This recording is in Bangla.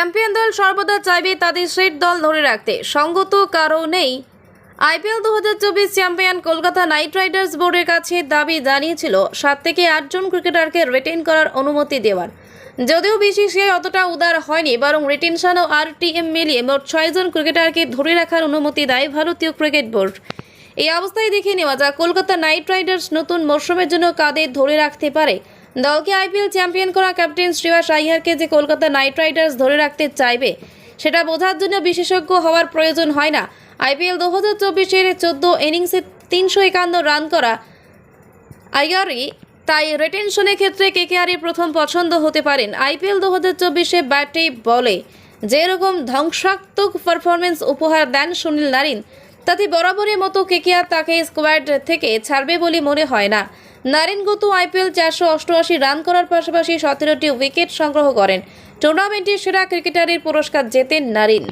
চ্যাম্পিয়ন দল সর্বদা চাইবে তাদের সেট দল ধরে রাখতে। সঙ্গত কারণেই আইপিএল দু হাজার চব্বিশ চ্যাম্পিয়ন কলকাতা নাইট রাইডার্স বোর্ডের কাছে দাবি জানিয়েছিল, সাত থেকে আটজন ক্রিকেটারকে রিটেন করার অনুমতি দেওয়ার। যদিও বিসিসিআই অতটা উদার হয়নি, বরং রিটেনশন ও আরটিএম মিলিয়ে মোট ছয়জন ক্রিকেটারকে ধরে রাখার অনুমতি দেয় ভারতীয় ক্রিকেট বোর্ড। এই অবস্থায় দেখে নেওয়া যাক, কলকাতা নাইট রাইডার্স নতুন মরশুমের জন্য কাদের ধরে রাখতে পারে। দলকে আইপিএল চ্যাম্পিয়ন করা ক্যাপ্টেন শ্রীবাস আইয়ারকে যে কলকাতা নাইট রাইডার্স ধরে রাখতে চাইবে, সেটা বোঝার জন্য বিশেষজ্ঞ হওয়ার প্রয়োজন হয় না। আইপিএল দু হাজার চব্বিশের চোদ্দ ইনিংসে তিনশো একান্ন রান করা আইয়ারি তাই রেটেনশনের ক্ষেত্রে কেকেআরই প্রথম পছন্দ হতে পারেন। আইপিএল দু হাজার চব্বিশে ব্যাটে বলে, যেরকম ধ্বংসাত্মক পারফরমেন্স উপহার দেন সুনীল নারিন, তাতে বরাবরের মতো কেকেআর তাকে স্কোয়াড থেকে ছাড়বে বলে মনে হয় না। নারিন গুতু আইপিএল চারশো অষ্টআশি রান করার পাশাপাশি সতেরোটি উইকেট সংগ্রহ করেন। টুর্নামেন্টের সেরা ক্রিকেটারের পুরস্কার জেতেন নারিন।